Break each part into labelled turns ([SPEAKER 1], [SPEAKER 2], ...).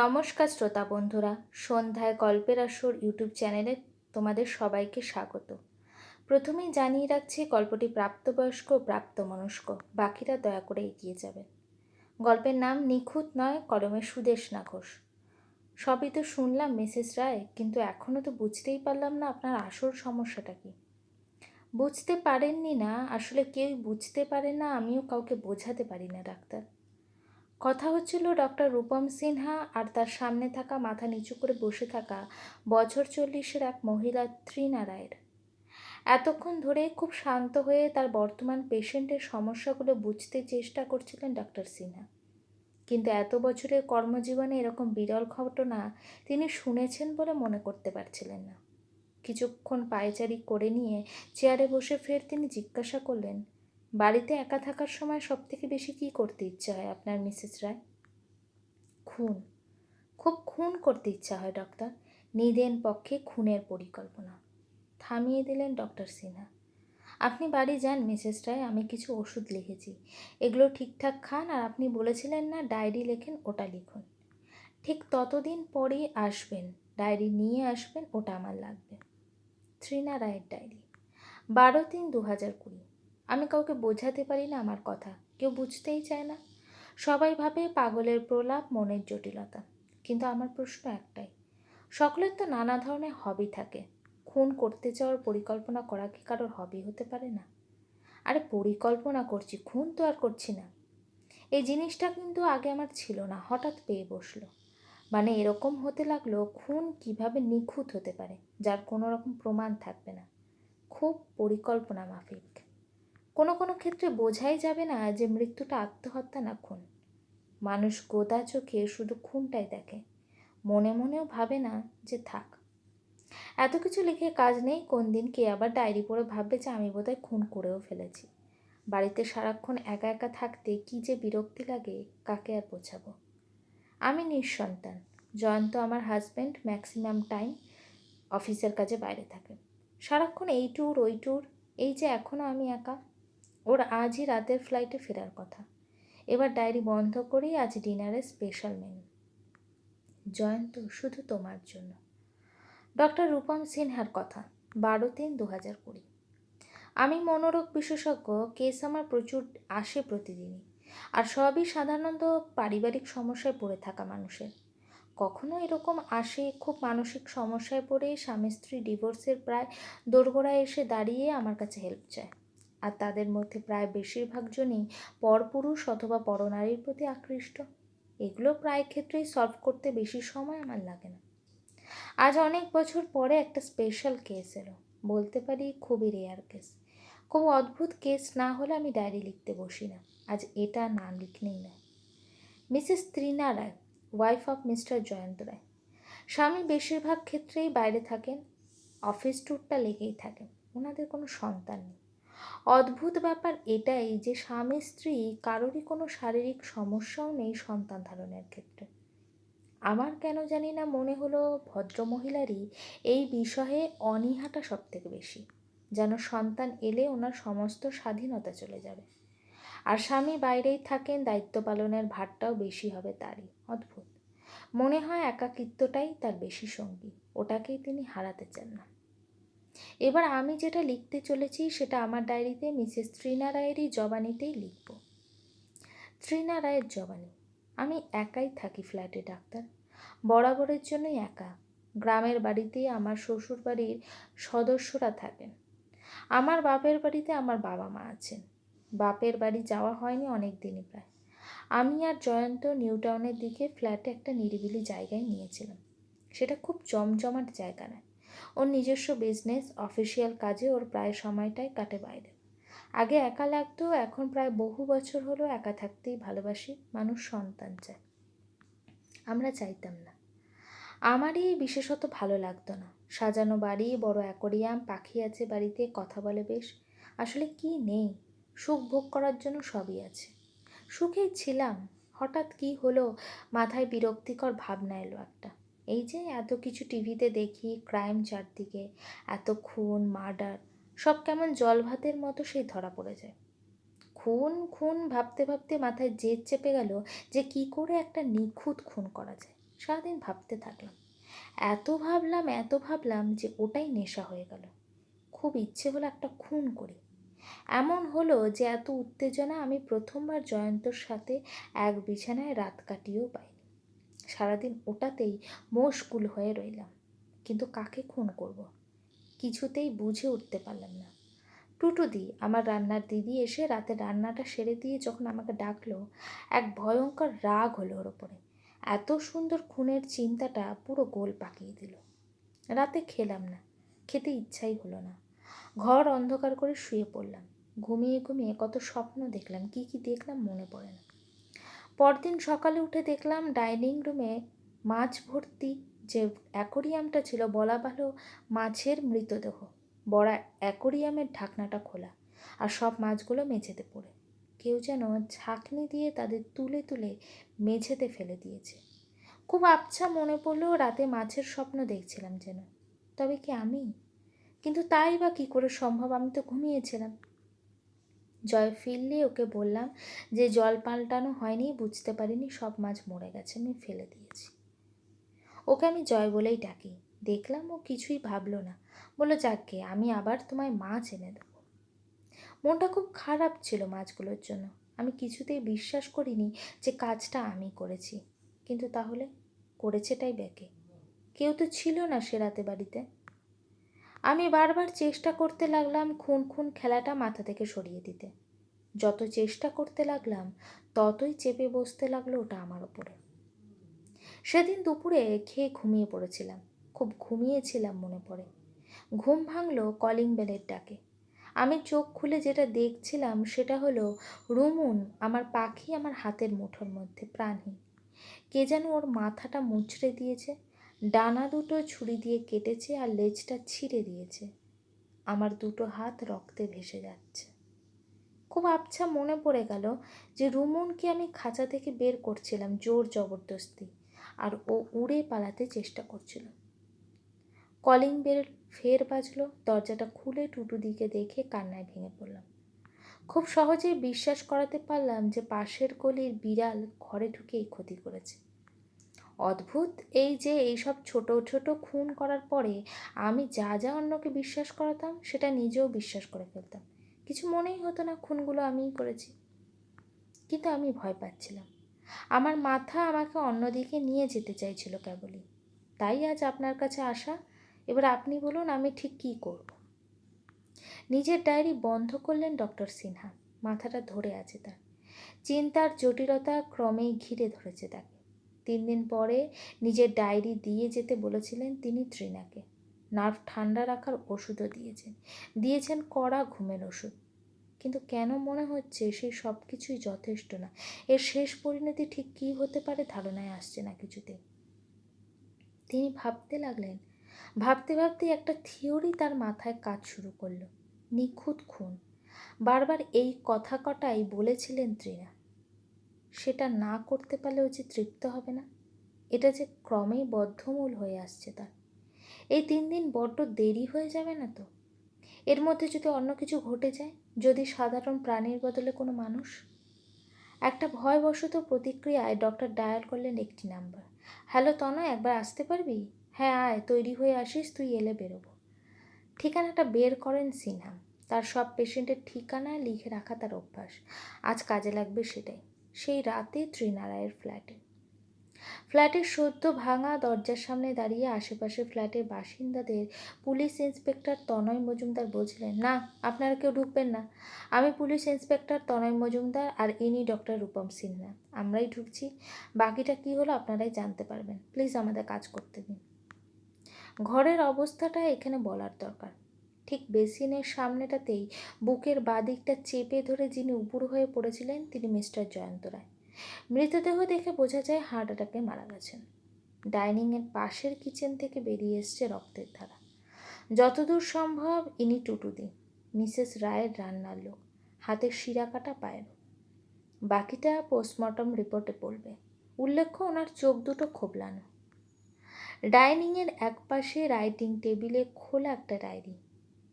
[SPEAKER 1] নমস্কার শ্রোতা বন্ধুরা, সন্ধ্যায় গল্পের আসর ইউটিউব চ্যানেলে তোমাদের সবাইকে স্বাগত। প্রথমেই জানিয়ে রাখছি গল্পটি প্রাপ্তবয়স্ক প্রাপ্তমনস্ক, বাকিরা দয়া করে এগিয়ে যাবে গল্পের নাম নিখুঁত নয়, কলমে সুদেশনা ঘোষ। সবই তো শুনলাম, মিসেস রায়, কিন্তু এখনও তো বুঝতেই পারলাম না আপনার আসল সমস্যাটা কি। বুঝতে পারেননি না, আসলে কেউই বুঝতে পারে না, আমিও কাউকে বোঝাতে পারি না, ডাক্তার। কথা হচ্ছিল ডক্টর রূপম সিনহা আর তার সামনে থাকা মাথা নিচু করে বসে থাকা বছর চল্লিশের এক মহিলা ত্রিনারায়ের। এতক্ষণ ধরে খুব শান্ত হয়ে তার বর্তমান পেশেন্টের সমস্যাগুলো বুঝতে চেষ্টা করছিলেন ডক্টর সিনহা। কিন্তু এত বছরের কর্মজীবনে এরকম বিরল ঘটনা তিনি শুনেছেন বলে মনে করতে পারছিলেন না। কিছুক্ষণ পায়চারি করে নিয়ে চেয়ারে বসে ফের তিনি জিজ্ঞাসা করলেন বাড়িতে একা থাকার সময় সব থেকে বেশি কী করতে ইচ্ছা হয় আপনার মিসেস রায়? খুন। খুব খুন করতে ইচ্ছা হয়, ডক্টর। নিদেন পক্ষে খুনের পরিকল্পনা। থামিয়ে দিলেন ডক্টর সিনহা। আপনি বাড়ি যান, মিসেস রায়, আমি কিছু ওষুধ লিখেছি। এগুলো ঠিকঠাক খান আর আপনি বলেছিলেন না, ডায়েরি লেখেন, ওটা লিখুন। ঠিক ততদিন পরেই আসবেন। ডায়েরি নিয়ে আসবেন, ওটা আমার লাগবে। ত্রিনা রায়ের ডায়েরি। বারো তিন দু হাজার কুড়ি। আমি কাউকে বোঝাতে পারি না আমার কথা। কেউ বুঝতেই চায় না। সবাই ভাবে পাগলের প্রলাপ মনের জটিলতা। কিন্তু আমার প্রশ্ন একটাই, সকলের তো নানা ধরনের হবি থাকে। খুন করতে যাওয়ার পরিকল্পনা করা কি কারোর হবি হতে পারে না? আরে পরিকল্পনা করছি, খুন তো আর করছি না। এই জিনিসটা কিন্তু আগে আমার ছিল না, হঠাৎ পেয়ে বসল। মানে এরকম হতে লাগল, খুন কীভাবে নিখুঁত হতে পারে, যার কোনো রকম প্রমাণ থাকবে না। খুব পরিকল্পনা মাফিক। কোনো কোনো ক্ষেত্রে বোঝাই যাবে না যে মৃত্যুটা আত্মহত্যা না খুন। মানুষ গোদা চোখে শুধু খুনটাই দেখে। মনে মনেও ভাবে না যে থাক। এত কিছু লিখে কাজ নেই, কোন দিন কে আবার ডায়েরি পড়ে ভাববে যে আমি বোধহয় খুন করেও ফেলেছি। বাড়িতে সারাক্ষণ একা একা থাকতে কি যে বিরক্তি লাগে, কাকে আর বোঝাবো? আমি নিঃসন্তান, জয়ন্ত আমার হাজব্যান্ড ম্যাক্সিমাম টাইম অফিসের কাজে বাইরে থাকে। সারাক্ষণ এই ট্যুর ওই ট্যুর এই যে এখনও আমি একা। ওর আজই রাতের ফ্লাইটে ফেরার কথা। এবার ডায়েরি বন্ধ করেই আজ ডিনারের স্পেশাল মেনু জয়ন্ত, শুধু তোমার জন্য। ডক্টর রূপম সিনহার কথা, বারো তিন দু হাজার কুড়ি। আমি মনোরোগ বিশেষজ্ঞ কেস আমার প্রচুর, আসে প্রতিদিনই। আর সবই সাধারণত পারিবারিক সমস্যায় পড়ে থাকা মানুষের। কখনো এরকম আসে, খুব মানসিক সমস্যায় পড়ে স্বামী স্ত্রী ডিভোর্সের প্রায় দোরগোড়ায় এসে দাঁড়িয়ে আমার কাছে হেল্প চায়। আর তাদের মধ্যে প্রায় বেশিরভাগ জনই পরপুরুষ অথবা পরনারীর প্রতি আকৃষ্ট। এগুলো প্রায় ক্ষেত্রেই সলভ করতে বেশি সময় আমার লাগে না। আজ অনেক বছর পরে একটা স্পেশাল কেস এলো। বলতে পারি খুবই রেয়ার কেস খুব অদ্ভুত কেস না হলে আমি ডায়েরি লিখতে বসি না। আজ এটা না লিখলেই নয়। Mrs Trina Roy wife of Mister Jayanta Roy. স্বামী বেশিরভাগ ক্ষেত্রেই বাইরে থাকেন অফিস ট্যুরটা লেগেই থাকেন ওনাদের কোনো সন্তান নেই। অদ্ভুত ব্যাপার এটাই যে স্বামী স্ত্রী কারোরই কোনো শারীরিক সমস্যাও নেই সন্তান ধারণের ক্ষেত্রে। আমার কেন জানি না মনে হলো ভদ্রমহিলারই এই বিষয়ে অনীহাটা সব থেকে বেশি, যেন সন্তান এলে ওনার সমস্ত স্বাধীনতা চলে যাবে। আর স্বামী বাইরেই থাকেন, দায়িত্ব পালনের ভারটাও বেশি হবে তারই। অদ্ভুত। মনে হয় একাকিত্বটাই তার বেশি সঙ্গী, ওটাকেই তিনি হারাতে চান না। এবার আমি যেটা লিখতে চলেছি সেটা আমার ডায়েরিতে মিসেস ত্রিনা রায়েরই জবানিতেই লিখব। ত্রিনা রায়ের জবানি। আমি একাই থাকি ফ্ল্যাটে, ডাক্তার। বরাবরের জন্যই একা। গ্রামের বাড়িতেই আমার শ্বশুর বাড়ির সদস্যরা থাকেন। আমার বাপের বাড়িতে আমার বাবা মা আছেন। বাপের বাড়ি যাওয়া হয়নি অনেক দিনই প্রায়। আমি আর জয়ন্ত নিউ টাউনের দিকে ফ্ল্যাটে একটা নিরিবিলি জায়গায় নিয়েছিলাম। সেটা খুব জমজমাট জায়গা নয়। ওর নিজস্ব বিজনেস অফিসিয়াল কাজে ওর প্রায় সময়টাই কাটে বাইরে। আগে একা লাগতো, এখন প্রায় বহু বছর হলো একা থাকতেই ভালোবাসি মানুষ সন্তান চায়। আমরা চাইতাম না। আমারই বিশেষত ভালো লাগতো না। সাজানো বাড়ি, বড় অ্যাকোরিয়াম পাখি আছে বাড়িতে, কথা বলে বেশ। আসলে কি নেই? সুখ ভোগ করার জন্য সবই আছে। সুখেই ছিলাম। হঠাৎ কি হলো? মাথায় বিরক্তিকর ভাবনা এলো একটা। এই যে এত কিছু টিভিতে দেখি ক্রাইম চারদিকে, এত খুন মার্ডার সব কেমন জল ভাতের মতো সেই ধরা পড়ে যায়। খুন খুন ভাবতে ভাবতে মাথায় জেদ চেপে গেল যে কি করে একটা নিখুঁত খুন করা যায়। সারাদিন ভাবতে থাকলাম। এত ভাবলাম এত ভাবলাম যে ওটাই নেশা হয়ে গেল। খুব ইচ্ছে হলো একটা খুন করি। এমন হলো যে এত উত্তেজনা আমি প্রথমবার জয়ন্তর সাথে এক বিছানায় রাত কাটিয়েও পাইনি সারাদিন ওটাতেই মশগুল হয়ে রইলাম। কিন্তু কাকে খুন করব। কিছুতেই বুঝে উঠতে পারলাম না। টুটুদি, আমার রান্নার দিদি এসে রাতে রান্নাটা সেরে দিয়ে যখন আমাকে ডাকলো, এক ভয়ঙ্কর রাগ হলো ওর ওপরে এত সুন্দর খুনের চিন্তাটা পুরো গোল পাকিয়ে দিল। রাতে খেলাম না, খেতে ইচ্ছাই হলো না। ঘর অন্ধকার করে শুয়ে পড়লাম। ঘুমিয়ে ঘুমিয়ে কত স্বপ্ন দেখলাম, কি কি দেখলাম মনে পড়ে না। পরদিন সকালে উঠে দেখলাম ডাইনিং রুমে মাছ ভর্তি যে অ্যাকোরিয়ামটা ছিল বলা ভালো মাছের মৃতদেহ। বড় অ্যাকোরিয়ামের ঢাকনাটা খোলা আর সব মাছগুলো মেঝেতে পড়ে। কেউ যেন ঝাঁকনি দিয়ে তাদের তুলে তুলে মেঝেতে ফেলে দিয়েছে। খুব আবছা মনে পড়লেও রাতে মাছের স্বপ্ন দেখছিলাম যেন। তবে কি আমি? কিন্তু তাই বা কী করে সম্ভব? আমি তো ঘুমিয়েছিলাম। জয় ফিরলে ওকে বললাম যে, জল পাল্টানো হয়নি, বুঝতে পারিনি, সব মাছ মরে গেছে, আমি ফেলে দিয়েছি। ওকে আমি জয় বলেই ডাকি। দেখলাম ও কিছুই ভাবলো না। বলল যাকে আমি আবার তোমায় মাছ এনে দেবো। মনটা খুব খারাপ ছিল মাছগুলোর জন্য। আমি কিছুতেই বিশ্বাস করিনি যে, কাজটা আমি করেছি। কিন্তু তাহলে করেছেটাই ব্যাকে। কেউ তো ছিল না সে রাতে বাড়িতে। আমি বারবার চেষ্টা করতে লাগলাম খুন খুন খেলাটা মাথা থেকে সরিয়ে দিতে। যত চেষ্টা করতে লাগলাম, ততই চেপে বসতে লাগল ওটা আমার ওপরে। সেদিন দুপুরে খেয়ে ঘুমিয়ে পড়েছিলাম। খুব ঘুমিয়েছিলাম মনে পড়ে। ঘুম ভাঙল কলিং বেলের ডাকে। আমি চোখ খুলে যেটা দেখছিলাম সেটা হলো, রুমুন, আমার পাখি আমার হাতের মুঠোর মধ্যে, প্রাণহীন। কে যেন ওর মাথাটা মুচড়ে দিয়েছে। ডানা দুটো ছুরি দিয়ে কেটেছে আর লেজটা ছিঁড়ে দিয়েছে। আমার দুটো হাত রক্তে ভেসে যাচ্ছে। খুব আবছা মনে পড়ে গেল যে রুমনকে আমি খাঁচা থেকে বের করছিলাম জোর জবরদস্তি আর ও উড়ে পালাতে চেষ্টা করছিল। কলিং বেল ফের বাজলো, দরজাটা খুলে টুটু দিকে দেখে কান্নায় ভেঙে পড়লাম। খুব সহজেই বিশ্বাস করাতে পারলাম যে পাশের গলির বিড়াল ঘরে ঢুকেই ক্ষতি করেছে। অদ্ভুত এই যে এইসব ছোট ছোট খুন করার পরে আমি যা যা অন্যকে বিশ্বাস করাতাম, সেটা নিজেও বিশ্বাস করে ফেলতাম। কিছু মনেই হতো না খুনগুলো আমিই করেছি। কিন্তু আমি ভয় পাচ্ছিলাম। আমার মাথা আমাকে অন্যদিকে নিয়ে যেতে চাইছিল কেবলই। তাই আজ আপনার কাছে আসা। এবার আপনি বলুন, আমি ঠিক কী করব? নিজের ডায়েরি বন্ধ করলেন ডক্টর সিনহা। মাথাটা ধরে আছে তার। চিন্তার জটিলতা ক্রমেই ঘিরে ধরেছে তাকে। তিন দিন পরে নিজের ডায়েরি দিয়ে যেতে বলেছিলেন তিনি ত্রিনাকে নার্ভ ঠান্ডা রাখার ওষুধও দিয়েছেন। দিয়েছেন কড়া ঘুমের ওষুধ। কিন্তু কেন মনে হচ্ছে সেই সব কিছুই যথেষ্ট না? এর শেষ পরিণতি ঠিক কী হতে পারে ধারণায় আসছে না কিছুতে তিনি ভাবতে লাগলেন, ভাবতে ভাবতে একটা থিওরি তার মাথায় কাজ শুরু করল। নিখুঁত খুন। বারবার এই কথা কটাই বলেছিলেন ত্রিনা সেটা না করতে পারলেও যে তৃপ্ত হবে না, এটা যে ক্রমেই বদ্ধমূল হয়ে আসছে তার। এই তিন দিন বড্ড দেরি হয়ে যাবে না তো? এর মধ্যে যদি অন্য কিছু ঘটে যায়, যদি সাধারণ প্রাণীর বদলে কোনো মানুষ? একটা ভয়বশত প্রতিক্রিয়ায় ডক্টর ডায়াল করলেন একটি নাম্বার। হ্যালো তনয়, একবার আসতে পারবি? হ্যাঁ আয়, তৈরি হয়ে আসিস, তুই এলে বেরোবো। ঠিকানাটা বের করেন সিনহা। তার সব পেশেন্টের ঠিকানা লিখে রাখা তার অভ্যাস। আজ কাজে লাগবে সেটাই। সেই রাতে ত্রিনারায়ের ফ্ল্যাটে ফ্ল্যাটের সদ্য ভাঙা দরজার সামনে দাঁড়িয়ে আশেপাশের ফ্ল্যাটের বাসিন্দাদের পুলিশ ইন্সপেক্টর তনয় মজুমদার বলছিলেন, না, আপনারা কেউ ঢুকবেন না। আমি পুলিশ ইন্সপেক্টর তনয় মজুমদার আর ইনি ডক্টর রূপম সিনহা। আমরাই ঢুকছি। বাকিটা কি হলো আপনারাই জানতে পারবেন। প্লিজ আমাদের কাজ করতে দিন। ঘরের অবস্থাটা এখানে বলার দরকার। ঠিক বেসিনের সামনেটাতেই বুকের বাদিকটা চেপে ধরে যিনি উপুর হয়ে পড়েছিলেন তিনি মিস্টার জয়ন্ত রায়। মৃতদেহ দেখে বোঝা যায় হার্ট অ্যাটাকে মারা গেছেন। ডাইনিংয়ের পাশের কিচেন থেকে বেরিয়ে এসছে রক্তের ধারা। যতদূর সম্ভব ইনি টুটুদি, মিসেস রায়ের রান্নার লোক হাতের শিরা কাটা পায়ের। বাকিটা পোস্টমর্টম রিপোর্টে পড়বে। উল্লেখ্য ওনার চোখ দুটো খোবলানো ডাইনিংয়ের এক পাশে রাইটিং টেবিলে খোলা একটা ডায়েরি।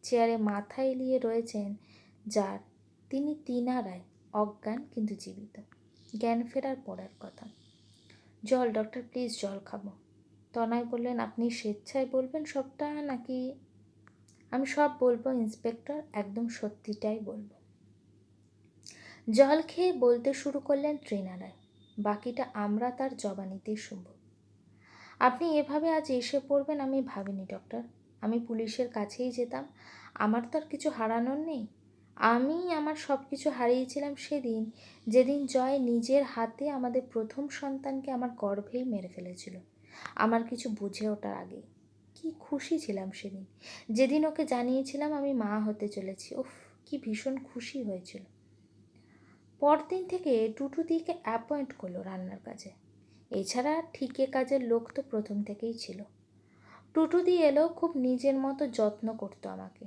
[SPEAKER 1] চেয়ারে মাথা এলিয়ে রয়েছেন যার, তিনি তিনারায় অজ্ঞান কিন্তু জীবিত। জ্ঞান ফেরার পড়ার কথা। জল ডক্টর প্লিজ জল খাব। তনয় বললেন, আপনি স্বেচ্ছায় বলবেন সবটা নাকি? আমি সব বলব ইন্সপেক্টর একদম সত্যিটাই বলব। জল খেয়ে বলতে শুরু করলেন ত্রিনারায় বাকিটা আমরা তার জবানিতেই শুনব। আপনি এভাবে আজ এসে পড়বেন আমি ভাবিনি ডক্টর আমি পুলিশের কাছেই যেতাম। আমার তো আর কিছু হারানোর নেই। আমি আমার সব কিছু হারিয়েছিলাম সেদিন, যেদিন জয় নিজের হাতে আমাদের প্রথম সন্তানকে আমার গর্ভেই মেরে ফেলেছিল। আমার কিছু বুঝে ওঠার আগে। কি খুশি ছিলাম সেদিন। যেদিন ওকে জানিয়েছিলাম আমি মা হতে চলেছি। উফ, কি ভীষণ খুশি হয়েছিল। পরদিন থেকে টুটু দিকে অ্যাপয়েন্ট করল রান্নার কাজে। এছাড়া ঠিকে কাজের লোক তো প্রথম থেকেই ছিল। টুটু দিয়ে এলো, খুব নিজের মতো যত্ন করতো আমাকে।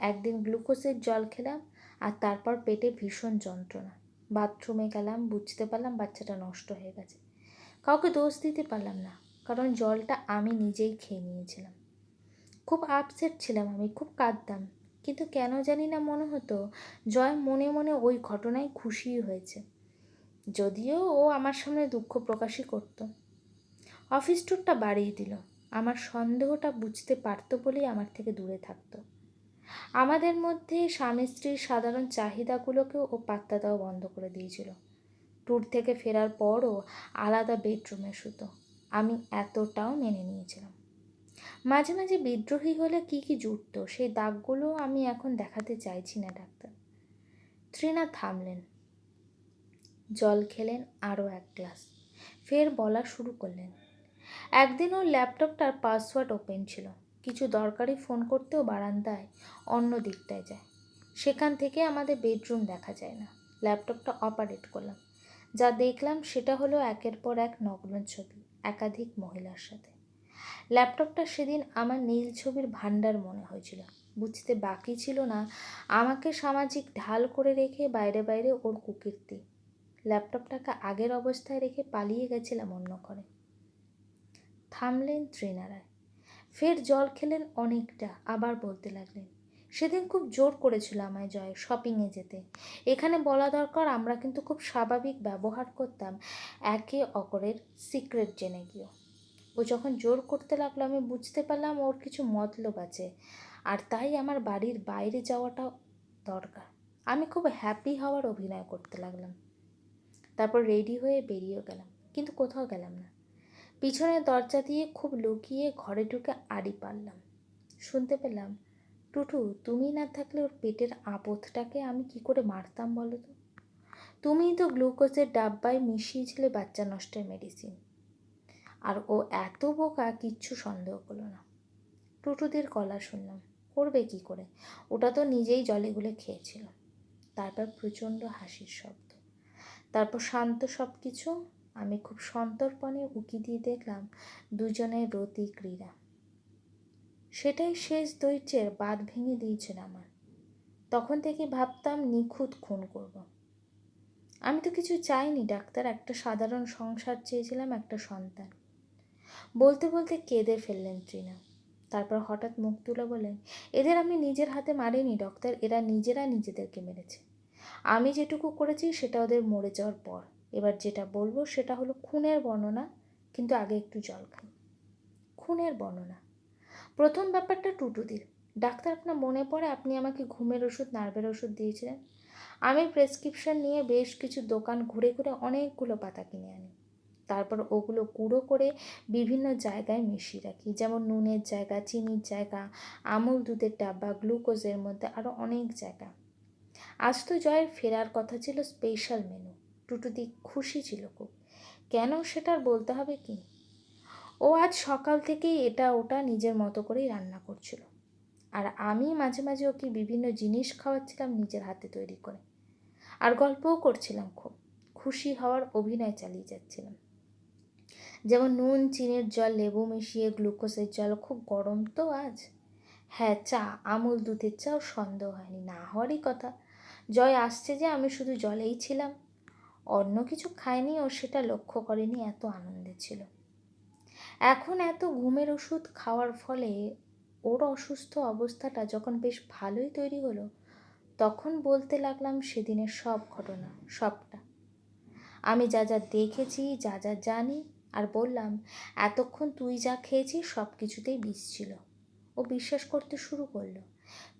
[SPEAKER 1] একদিন গ্লুকোজের জল খেলাম, আর তারপর পেটে ভীষণ যন্ত্রণা। বাথরুমে গেলাম, বুঝতে পারলাম বাচ্চাটা নষ্ট হয়ে গেছে। কাউকে দোষ দিতে পারলাম না, কারণ জলটা আমি নিজেই খেয়ে নিয়েছিলাম। খুব আপসেট ছিলাম আমি, খুব কাঁদতাম, কিন্তু কেন জানি না মনে হতো, জয় মনে মনে ওই ঘটনায় খুশিই হয়েছে। যদিও ও আমার সামনে দুঃখ প্রকাশই করত। অফিস ট্যুরটা বাড়িয়ে দিল। আমার সন্দেহটা বুঝতে পারতো বলেই আমার থেকে দূরে থাকতো। আমাদের মধ্যে স্বামী স্ত্রীর সাধারণ চাহিদাগুলোকেও ও পাত্তা দেওয়া বন্ধ করে দিয়েছিল। ট্যুর থেকে ফেরার পরও আলাদা বেডরুমে শুতো। আমি এতটাও মেনে নিয়েছিলাম। মাঝে মাঝে বিদ্রোহী হলে কি কি জুটতো, সেই দাগগুলো আমি এখন দেখাতে চাইছি না ডাক্তার। ত্রিনা থামলেন। জল খেলেন আরও এক গ্লাস। ফের বলা শুরু করলেন। একদিন ওর ল্যাপটপটার পাসওয়ার্ড ওপেন ছিল। কিছু দরকারি ফোন করতেও বারান্দায় অন্য দিকটায় যায়। সেখান থেকে আমাদের বেডরুম দেখা যায় না। ল্যাপটপটা অপারেট করলাম। যা দেখলাম সেটা হলো একের পর এক নগ্ন ছবি, একাধিক মহিলার সাথে। ল্যাপটপটা সেদিন আমার নীল ছবির ভাণ্ডার মনে হয়েছিল। বুঝতে বাকি ছিল না, আমাকে সামাজিক ঢাল করে রেখে বাইরে বাইরে ওর কুকীর্তি। ল্যাপটপটাকে আগের অবস্থায় রেখে পালিয়ে গেছিলাম অন্য করে থামলেন ত্রিনারায়। ফের জল খেলেন অনেকটা, আবার বলতে লাগলেন, সেদিন খুব জোর করেছিল আমায় জয় শপিংয়ে যেতে। এখানে বলা দরকার, আমরা কিন্তু খুব স্বাভাবিক ব্যবহার করতাম একে অপরের সিক্রেট জেনে গিয়েও। ও যখন জোর করতে লাগল, আমি বুঝতে পারলাম ওর কিছু মতলব আছে, আর তাই আমার বাড়ির বাইরে যাওয়াটা দরকার। আমি খুব হ্যাপি হওয়ার অভিনয় করতে লাগলাম। তারপর রেডি হয়ে বেরিয়েও গেলাম, কিন্তু কোথাও গেলাম না। পিছনের দরজা দিয়ে খুব লুকিয়ে ঘরে ঢুকে আড়ি পারলাম। শুনতে পেলাম, টুটু, তুমি না থাকলে ওর পেটের আপদটাকে আমি কি করে মারতাম বলো তো? তুমিই তো গ্লুকোজের ডাব্বায় মিশিয়েছিলে বাচ্চা নষ্টের মেডিসিন আর ও এত বোকা, কিচ্ছু সন্দেহ করল না। টুটুদের গলা শুনলাম, করবে কি করে? ওটা তো নিজেই জলে গুলে খেয়েছিল। তারপর প্রচণ্ড হাসির শব্দ। তারপর শান্ত সব কিছু আমি খুব সন্তর্পণে উকি দিয়ে দেখলাম দুজনের রতি ক্রীড়া সেটাই শেষ দৈত্যের বাদ ভেঙে দিয়েছিল আমার। তখন থেকে ভাবতাম নিখুঁত খুন করব। আমি তো কিছু চাইনি, ডাক্তার, একটা সাধারণ সংসার চেয়েছিলাম একটা সন্তান। বলতে বলতে কেঁদে ফেললেন ট্রিনা তারপর হঠাৎ মুখ তুলে বললেন এদের আমি নিজের হাতে মারিনি ডক্টর এরা নিজেরা নিজেদেরকে মেরেছে। আমি যেটুকু করেছি সেটা ওদের মরে যাওয়ার পর। এবার যেটা বলব সেটা হলো খুনের বর্ণনা, কিন্তু আগে একটু জল খাই। খুনের বর্ণনা। প্রথম ব্যাপারটা টুটুদির। ডাক্তার আপনার মনে পড়ে আপনি আমাকে ঘুমের ওষুধ, নার্ভের ওষুধ দিয়েছিলেন। আমি প্রেসক্রিপশন নিয়ে বেশ কিছু দোকান ঘুরে ঘুরে অনেকগুলো পাতা কিনে আনি। তারপর ওগুলো গুঁড়ো করে বিভিন্ন জায়গায় মিশিয়ে রাখি। যেমন নুনের জায়গা, চিনির জায়গা, আমুল দুধের ডাব্বা, গ্লুকোজের মধ্যে আরও অনেক জায়গা। আজ তো জয়ের ফেরার কথা ছিল স্পেশাল মেনু টুটুদি খুশি ছিল খুব। কেন সেটার বলতে হবে কি? ও আজ সকাল থেকেই এটা ওটা নিজের মতো করেই রান্না করছিল। আর আমি মাঝে মাঝে ওকে বিভিন্ন জিনিস খাওয়াচ্ছিলাম নিজের হাতে তৈরি করে। আর গল্পও করছিলাম খুব। খুশি হওয়ার অভিনয় চালিয়ে যাচ্ছিলাম। যেমন নুন, চিনির জল, লেবু মিশিয়ে গ্লুকোজের জল, খুব গরম তো আজ। হ্যাঁ চা, আমুল দুধের চাও, সন্দেহ হয়নি, না হওয়ারই কথা। জয় আসছে যে আমি শুধু জলেই ছিলাম। অন্য কিছু খায়নি ও সেটা লক্ষ্য করেনি, এত আনন্দে ছিল। এখন এত ঘুমের ওষুধ খাওয়ার ফলে ওর অসুস্থ অবস্থাটা যখন বেশ ভালোই তৈরি হলো, তখন বলতে লাগলাম সেদিনের সব ঘটনা, সবটা। আমি যা যা দেখেছি, যা যা জানি, আর বললাম, এতক্ষণ তুই যা খেয়েছিস, সব কিছুতেই বিষ ছিল। ও বিশ্বাস করতে শুরু করল।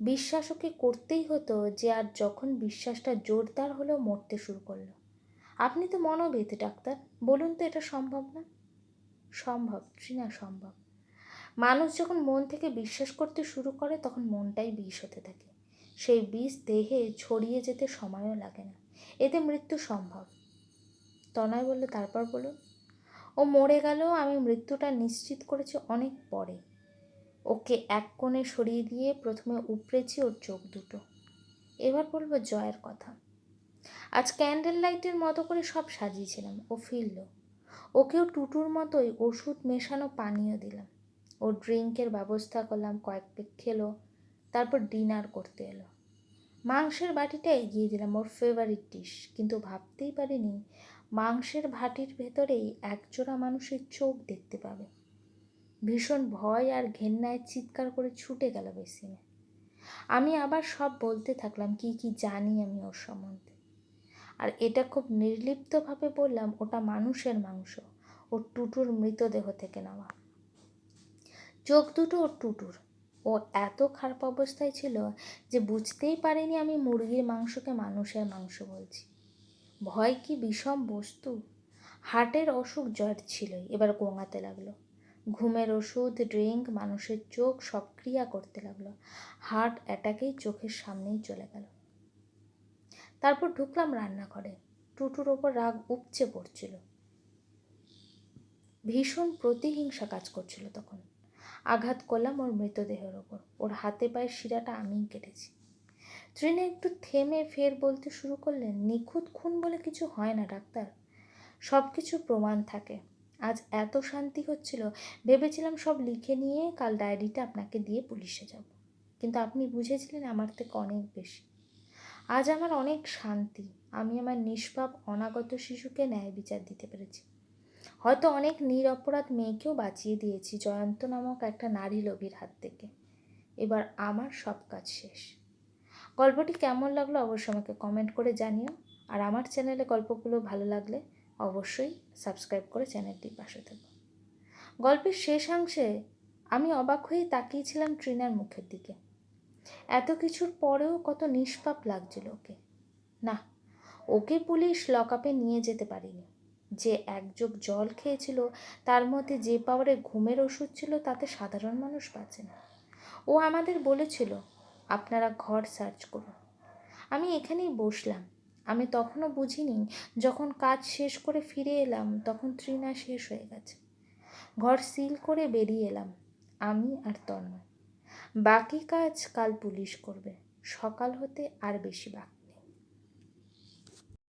[SPEAKER 1] বিশ্বাস ওকে করতেই হতো যে আর যখন বিশ্বাসটা জোরদার হলো, মরতে শুরু করল। আপনি তো মনোবিদ ডাক্তার। বলুন তো এটা সম্ভব না? সম্ভব ট্রিনা সম্ভব। মানুষ যখন মন থেকে বিশ্বাস করতে শুরু করে, তখন মনটাই বিষ হতে থাকে। সেই বিষ দেহে ছড়িয়ে যেতে সময়ও লাগে না। এতে মৃত্যু সম্ভব। তনয় বলল, তারপর বলুন। ও মরে গেলেও আমি মৃত্যুটা নিশ্চিত করেছি অনেক পরে। ওকে এক কোণে সরিয়ে দিয়ে প্রথমে উপড়েছি ওর চোখ দুটো। এবার বলব জয়ের কথা। আজ ক্যান্ডেল লাইটের মতো করে সব সাজিয়েছিলাম। ও ফিরল। ওকেও টুটুর মতোই ওষুধ মেশানো পানীয় দিলাম। ও ড্রিঙ্কের ব্যবস্থা করলাম, কয়েক পেক খেলো, তারপর ডিনার করতে এলো। মাংসের বাটিটা এগিয়ে দিলাম ওর ফেভারিট ডিশ কিন্তু ভাবতেই পারিনি মাংসের ভাটির ভেতরেই একজোড়া মানুষের চোখ দেখতে পাবে। ভীষণ ভয় আর ঘেন্নায় চিৎকার করে ছুটে গেল বেসিনে। আমি আবার সব বলতে থাকলাম, কি কি জানি আমি ওর সম্বন্ধে। আর এটা খুব নির্লিপ্তভাবে বললাম, ওটা মানুষের মাংস। ও টুটুর মৃতদেহ থেকে নেওয়া। চোখ দুটো ওর টুটুর। ও এত খারাপ অবস্থায় ছিল যে বুঝতেই পারেনি আমি মুরগির মাংসকে মানুষের মাংস বলছি। ভয় কি বিষম বস্তু? হার্টের অসুখ জ্বর ছিল এবার গোঙাতে লাগল। ঘুমের ওষুধ, ড্রিঙ্ক, মানুষের চোখ সব ক্রিয়া করতে লাগল। হার্ট অ্যাটাকেই চোখের সামনেই চলে গেল। তারপর ঢুকলাম রান্নাঘরে। টুটুর ওপর রাগ উপচে পড়ছিল। ভীষণ প্রতিহিংসা কাজ করছিল তখন। আঘাত করলাম ওর মৃতদেহের ওপর। ওর হাতে পায়ের শিরাটা আমিই কেটেছি। ট্রেনে একটু থেমে ফের বলতে শুরু করলেন, নিখুঁত খুন বলে কিছু হয় না ডাক্তার। সব কিছু প্রমাণ থাকে। আজ এত শান্তি হচ্ছিল, ভেবেছিলাম সব লিখে নিয়ে কাল ডায়েরিটা আপনাকে দিয়ে পুলিশে যাব। কিন্তু আপনি বুঝেছিলেন আমার থেকে অনেক বেশি। আজ আমার অনেক শান্তি। আমি আমার নিষ্পাপ, অনাগত শিশুকে ন্যায় বিচার দিতে পেরেছি। হয়তো অনেক নিরপরাধ মেয়েকেও বাঁচিয়ে দিয়েছি জয়ন্ত নামক একটা নারী লোভীর হাত থেকে। এবার আমার সব কাজ শেষ। গল্পটি কেমন লাগল অবশ্যই আমাকে কমেন্ট করে জানিও। আর আমার চ্যানেলে গল্পগুলো ভালো লাগলে অবশ্যই সাবস্ক্রাইব করে চ্যানেলটির পাশে থাকো। গল্পের শেষাংশে আমি অবাক হয়ে তাকিয়েছিলাম ট্রিনার মুখের দিকে। এত কিছুর পরেও কত নিষ্পাপ লাগছিল ওকে। না, ওকে পুলিশ লকআপে নিয়ে যেতে পারিনি। যে একযোগ জল খেয়েছিল, তার মধ্যে যে পাওয়ারে ঘুমের ওষুধ ছিল, তাতে সাধারণ মানুষ বাঁচে না। ও আমাদের বলেছিল, আপনারা ঘর সার্চ করুন। আমি এখানেই বসলাম। আমি তখনও বুঝিনি, যখন কাজ শেষ করে ফিরে এলাম, তখন তৃণা শেষ হয়ে গেছে। ঘর সিল করে বেরিয়ে এলাম, আমি আর তন্ময়। বাকি কাজ কাল পুলিশ করবে। সকাল হতে আর বেশি বাকি